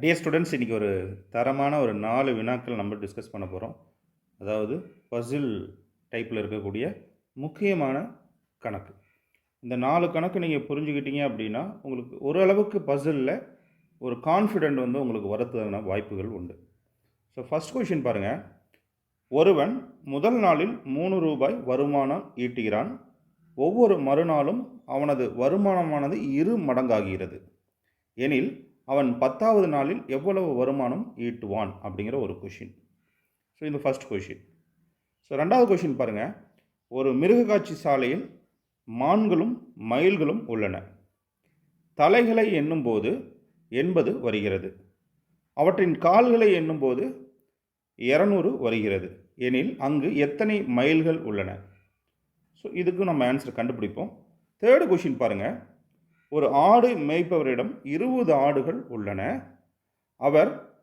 Dear students இன்றைக்கி ஒரு தரமான ஒரு நாலு வினாக்கள் நம்ம டிஸ்கஸ் பண்ண போகிறோம் அதாவது பசில் டைப்பில் இருக்கக்கூடிய முக்கியமான கணக்கு. இந்த நாலு கணக்கு நீங்கள் புரிஞ்சுக்கிட்டீங்க அப்படின்னா உங்களுக்கு ஓரளவுக்கு பசிலில் ஒரு கான்ஃபிடென்ட் வந்து உங்களுக்கு வரத்துக்கான வாய்ப்புகள் உண்டு. ஸோ ஃபஸ்ட் கொஷின் பாருங்கள் ஒருவன் முதல் நாளில் மூணு ரூபாய் வருமானம் ஈட்டுகிறான். ஒவ்வொரு மறுநாளும் அவனது வருமானமானது இரு மடங்காகிறது. எனில் அவன் பத்தாவது நாளில் எவ்வளவு வருமானம் ஈட்டுவான் அப்படிங்கிற ஒரு கொஷின் ஸோ இந்த ஃபஸ்ட் கொஷின் ஸோ ரெண்டாவது கொஷின் பாருங்கள் ஒரு மிருகக்காட்சி சாலையில் மான்களும் மயில்களும் உள்ளன. தலைகளை எண்ணும்போது எண்பது வருகிறது. அவற்றின் கால்களை எண்ணும்போது இரநூறு வருகிறது. எனில் அங்கு எத்தனை மைல்கள் உள்ளன? ஸோ இதுக்கு நம்ம ஆன்சர் கண்டுபிடிப்போம். தேர்டு கொஷின் பாருங்கள் ஒரு ஆடு மேய்ப்பவரிடம் இருபது ஆடுகள் உள்ளன. அவர்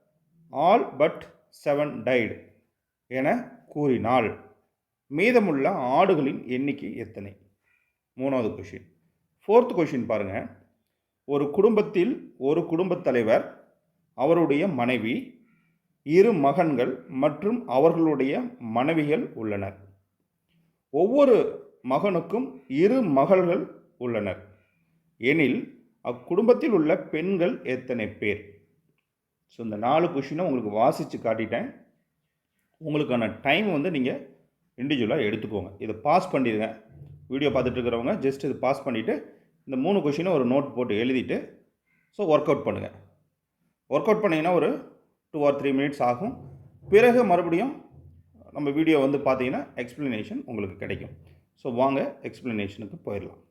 ஆல் பட் செவன் டைடு என கூறினால் மீதமுள்ள ஆடுகளின் எண்ணிக்கை எத்தனை? மூணாவது கொஷின் ஃபோர்த் கொஷின் பாருங்கள் ஒரு குடும்பத்தில் ஒரு குடும்பத் தலைவர் அவருடைய மனைவி இரு மகன்கள் மற்றும் அவர்களுடைய மனைவிகள் உள்ளனர். ஒவ்வொரு மகனுக்கும் இரு மகள்கள் உள்ளனர். எனில் அக்குடும்பத்தில் உள்ள பெண்கள் எத்தனை பேர்? ஸோ இந்த நாலு கொஷினை உங்களுக்கு வாசித்து காட்டிட்டேன். உங்களுக்கான டைம் வந்து நீங்கள் இண்டிவிஜுவலாக எடுத்துக்கோங்க. இதை பாஸ் பண்ணிடுங்க வீடியோ பார்த்துட்டு இருக்கிறவங்க ஜஸ்ட் இது பாஸ் பண்ணிவிட்டு இந்த மூணு கொஷினை ஒரு நோட் போட்டு எழுதிட்டு ஸோ ஒர்க் அவுட் பண்ணுங்கள் ஒர்க் அவுட் பண்ணிங்கன்னா ஒரு டூ ஆர் த்ரீ மினிட்ஸ் ஆகும். பிறகு மறுபடியும் நம்ம வீடியோ வந்து பார்த்தீங்கன்னா எக்ஸ்ப்ளனேஷன் உங்களுக்கு கிடைக்கும். ஸோ வாங்க எக்ஸ்ப்ளனேஷனுக்கு போயிடலாம்.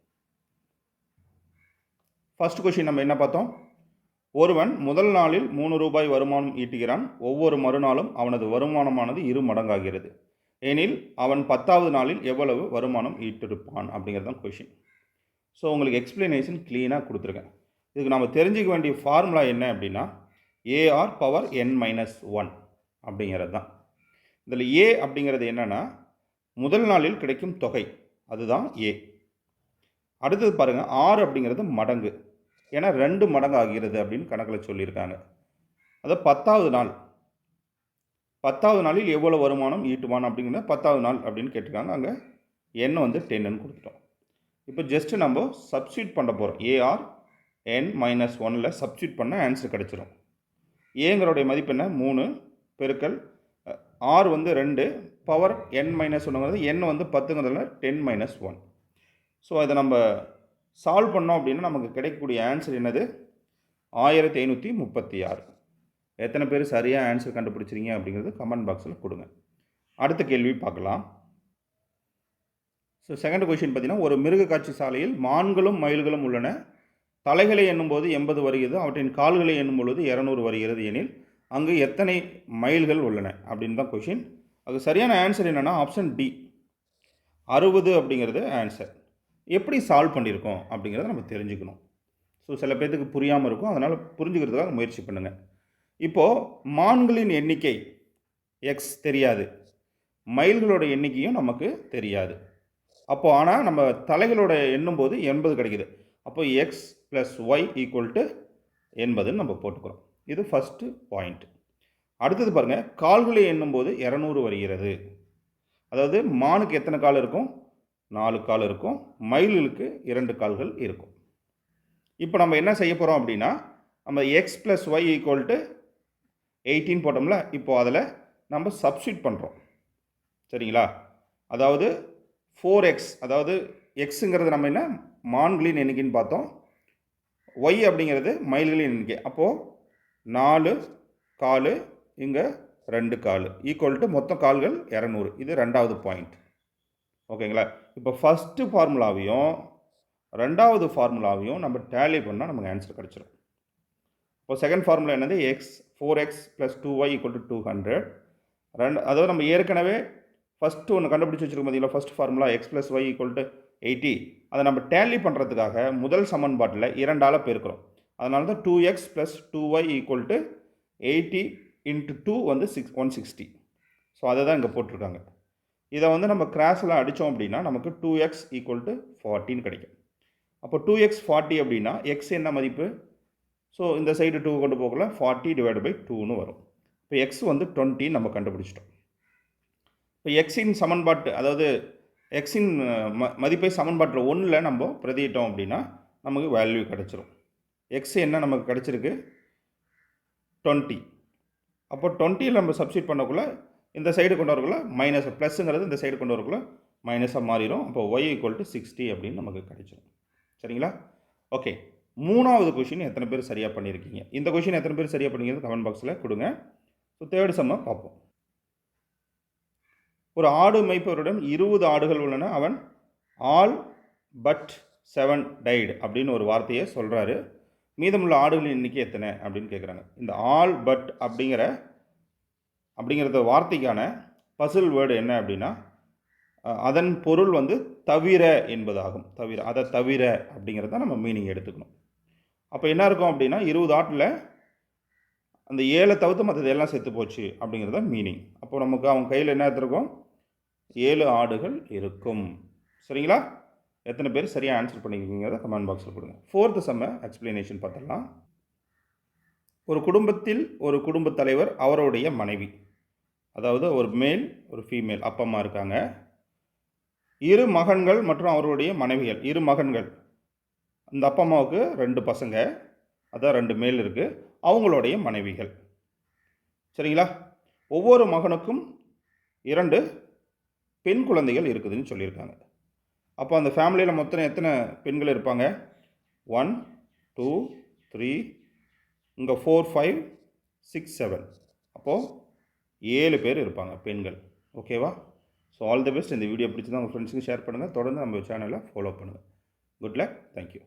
ஃபர்ஸ்ட் கொஷின் நம்ம என்ன பார்த்தோம்? ஒருவன் முதல் நாளில் மூணு ரூபாய் வருமானம் ஈட்டுகிறான். ஒவ்வொரு மறுநாளும் அவனது வருமானமானது இரு மடங்காகிறது. எனில் அவன் பத்தாவது நாளில் எவ்வளவு வருமானம் ஈட்டிருப்பான் அப்படிங்கிறது தான் கொஷின் ஸோ உங்களுக்கு எக்ஸ்ப்ளனேஷன் க்ளீனாக கொடுத்துருக்கேன். இதுக்கு நம்ம தெரிஞ்சுக்க வேண்டிய ஃபார்முலா என்ன அப்படின்னா A R power N minus one அப்படிங்கிறது தான். இதில் ஏ அப்படிங்கிறது என்னென்னா முதல் நாளில் கிடைக்கும் தொகை அதுதான் ஏ அடுத்தது பாருங்கள் ஆறு அப்படிங்கிறது மடங்கு. ஏன்னா ரெண்டு மடங்கு ஆகிறது அப்படின்னு கணக்கில் சொல்லியிருக்காங்க. அது பத்தாவது நாள். பத்தாவது நாளில் எவ்வளோ வருமானம் ஈட்டுவான் அப்படிங்கிறத பத்தாவது நாள் அப்படின்னு கேட்டிருக்காங்க. அங்கே எண்ணெய் வந்து டென்னு கொடுத்துட்டோம். இப்போ ஜஸ்ட்டு நம்ம சப்ஸ்டியூட் பண்ண போகிறோம் A R N minus substitute பண்ண ஆன்சர் கிடச்சிரும். ஏங்கிறோடைய மதிப்பு என்ன? மூணு பெருக்கல் ஆர் வந்து ரெண்டு பவர் என் மைனஸ் ஒன்றுங்கிறது என் வந்து பத்துங்கிறதுல டென் மைனஸ் ஒன் ஸோ இதை நம்ம சால்வ் பண்ணோம் அப்படின்னா நமக்கு கிடைக்கக்கூடிய ஆன்சர் என்னது? ஆயிரத்தி ஐநூற்றி முப்பத்தி ஆறு. எத்தனை பேர் சரியாக ஆன்சர் கண்டுபிடிச்சிருங்க அப்படிங்கிறது கமெண்ட் பாக்ஸில் கொடுங்க. அடுத்த கேள்வி பார்க்கலாம். ஸோ செகண்ட் கொஷின் பார்த்தீங்கன்னா ஒரு மிருக காட்சி சாலையில் மான்களும் மயில்களும் உள்ளன. தலைகளை எண்ணும்போது எண்பது வருகிறது அவற்றின் கால்களை எண்ணும் பொழுது இரநூறு வருகிறது எனில் அங்கு எத்தனை மைல்கள் உள்ளன? அப்படின்னு தான் கொஷின் அது சரியான ஆன்சர் என்னென்னா ஆப்ஷன் டி அறுபது அப்படிங்கிறது ஆன்சர் எப்படி சால்வ் பண்ணியிருக்கோம் அப்படிங்கிறத நம்ம தெரிஞ்சுக்கணும். ஸோ சில பேர்த்துக்கு புரியாமல் இருக்கும். அதனால் புரிஞ்சுக்கிறதுக்காக முயற்சி பண்ணுங்கள் இப்போது மான்களின் எண்ணிக்கை எக்ஸ் தெரியாது. மைல்களோட எண்ணிக்கையும் நமக்கு தெரியாது. அப்போது ஆனால் நம்ம தலைகளோட எண்ணும்போது எண்பது கிடைக்குது. அப்போ X plus Y equal to எண்பதுன்னு நம்ம போட்டுக்கிறோம். இது ஃபஸ்ட்டு பாயிண்ட் அடுத்தது பாருங்கள் கால்களை எண்ணும்போது இரநூறு வருகிறது. அதாவது மானுக்கு எத்தனை கால் இருக்கும்? நாலு கால் இருக்கும். மயிலுக்கு இரண்டு கால்கள் இருக்கும். இப்போ நம்ம என்ன செய்ய போகிறோம் அப்படின்னா நம்ம X plus Y equal to eighteen போட்டோம்ல இப்போது அதில் நம்ம சப்ஸ்டியூட் பண்ணுறோம் சரிங்களா? அதாவது ஃபோர் எக்ஸ் அதாவது எக்ஸுங்கிறது நம்ம என்ன? மான்களின் எண்ணிக்கைன்னு பார்த்தோம். ஒய் அப்படிங்கிறது மயில்களின் எண்ணிக்கை. அப்போது நாலு காலு இங்கே ரெண்டு கால். ஈக்குவல் டு மொத்த கால்கள் இரநூறு. இது ரெண்டாவது பாயிண்ட் ஓகேங்களா? இப்போ ஃபஸ்ட்டு ஃபார்முலாவையும் ரெண்டாவது ஃபார்முலாவையும் நம்ம டேலி பண்ணால் நமக்கு ஆன்சர் கிடச்சிரும். இப்போ செகண்ட் ஃபார்முலா என்னது? X four X plus two Y equal to two hundred ரெண்டு அதாவது நம்ம ஏற்கனவே ஃபஸ்ட்டு ஒன்று கண்டுபிடிச்சி வச்சுருக்கோம் பார்த்தீங்களா first formula X plus Y equal to eighty அதை நம்ம டேலி பண்ணுறதுக்காக முதல் சமன்பாட்டில் இரண்டால் பெருக்கிறோம். அதனால தான் two X plus two Y equal to eighty into two வந்து சிக்ஸ் ஒன் சிக்ஸ்டி ஸோ அதை தான் இங்கே போட்டிருக்காங்க. இதை வந்து நம்ம கிராஸில் அடித்தோம் அப்படின்னா நமக்கு டூ எக்ஸ் ஈக்குவல் டு ஃபார்ட்டின்னு கிடைக்கும். அப்போ டூ எக்ஸ் ஃபார்ட்டி அப்படின்னா எக்ஸ் என்ன மதிப்பு? ஸோ இந்த சைடு டூ கொண்டு போகல ஃபார்ட்டி டிவைட் பை டூன்னு வரும். இப்போ எக்ஸ் வந்து டுவெண்ட்டின்னு நம்ம கண்டுபிடிச்சிட்டோம். இப்போ எக்ஸின் சமன்பாட்டு அதாவது எக்ஸின் ம மதிப்பை சமன்பாட்டில் ஒன்றில் நம்ம பிரதியிட்டோம் அப்படின்னா நமக்கு வேல்யூ கிடச்சிரும். எக்ஸ் என்ன நமக்கு கிடச்சிருக்கு? டுவெண்ட்டி அப்போ டுவெண்ட்டியில் நம்ம சப்ஸ்டியூட் பண்ணக்குள்ள இந்த சைடு கொண்டு வரக்குள்ள மைனஸ் ப்ளஸ்ஸுங்கிறது இந்த சைடு கொண்டு வரக்குள்ள மைனஸாக மாறிடும். அப்போ ஒய் ஈக்குவல் டு சிக்ஸ்டி அப்படின்னு நமக்கு கிடைச்சிடும் சரிங்களா? ஓகே மூணாவது கொஷின் எத்தனை பேர் சரியாக பண்ணியிருக்கீங்க? இந்த கொஷின் எத்தனை பேர் சரியாக பண்ணிக்கிறது கமெண்ட் பாக்ஸில் கொடுங்க. ஸோ தேர்ட் செம்ம பார்ப்போம். ஒரு ஆடு மேய்ப்பவரிடம் இருபது ஆடுகள் உள்ளன. அவன் ஆல் பட் செவன் டைடு அப்படின்னு ஒரு வார்த்தையை சொல்கிறாரு மீதமுள்ள ஆடுகளின் எண்ணிக்கை எத்தனை அப்படின்னு கேட்குறாங்க இந்த ஆல் பட் அப்படிங்கிற அப்படிங்கிறத வார்த்தைக்கான பசில் வேர்டு என்ன அப்படின்னா அதன் பொருள் வந்து தவிர என்பதாகும். தவிர அதை தவிர அப்படிங்கிறத நம்ம மீனிங் எடுத்துக்கணும். அப்போ என்ன இருக்கும் அப்படின்னா இருபது ஆட்டில் அந்த ஏழை தவிர்த்து மற்றது எல்லாம் செத்து போச்சு அப்படிங்கிறத மீனிங் அப்போ நமக்கு அவங்க கையில் என்ன எடுத்துருக்கோம்? ஏழு ஆடுகள் இருக்கும். சரிங்களா? எத்தனை பேர் சரியாக ஆன்சர் பண்ணிக்கிறீங்கிறத கமெண்ட் பாக்ஸில் கொடுங்க. ஃபோர்த்து செம்ம எக்ஸ்பிளனேஷன் பார்த்துடலாம். ஒரு குடும்பத்தில் ஒரு குடும்பத் தலைவர் அவருடைய மனைவி. அதாவது ஒரு மேல் ஒரு ஃபீமேல் அப்பா அம்மா இருக்காங்க. இரு மகன்கள் மற்றும் அவருடைய மனைவிகள். இரு மகன்கள். இந்த அப்பா அம்மாவுக்கு ரெண்டு பசங்க. அதான் ரெண்டு மேல் இருக்குது அவங்களுடைய மனைவிகள். சரிங்களா? ஒவ்வொரு மகனுக்கும் இரண்டு பெண் குழந்தைகள் இருக்குதுன்னு சொல்லியிருக்காங்க. அப்போ அந்த ஃபேமிலியில் மொத்தம் எத்தனை பெண்கள் இருப்பாங்க? ஒன் டூ த்ரீ இங்கே ஃபோர் ஃபைவ் சிக்ஸ் செவன் அப்போது ஏழு பேர் இருப்பாங்க பெண்கள். ஓகேவா ஸோ ஆல் தி பெஸ்ட் இந்த வீடியோ பிடிச்சி தான் உங்கள் ஃப்ரெண்ட்ஸுக்கு ஷேர் பண்ணுங்கள் தொடர்ந்து நம்ம சேனலை ஃபாலோ பண்ணுங்கள் குட் லக் தேங்க்யூ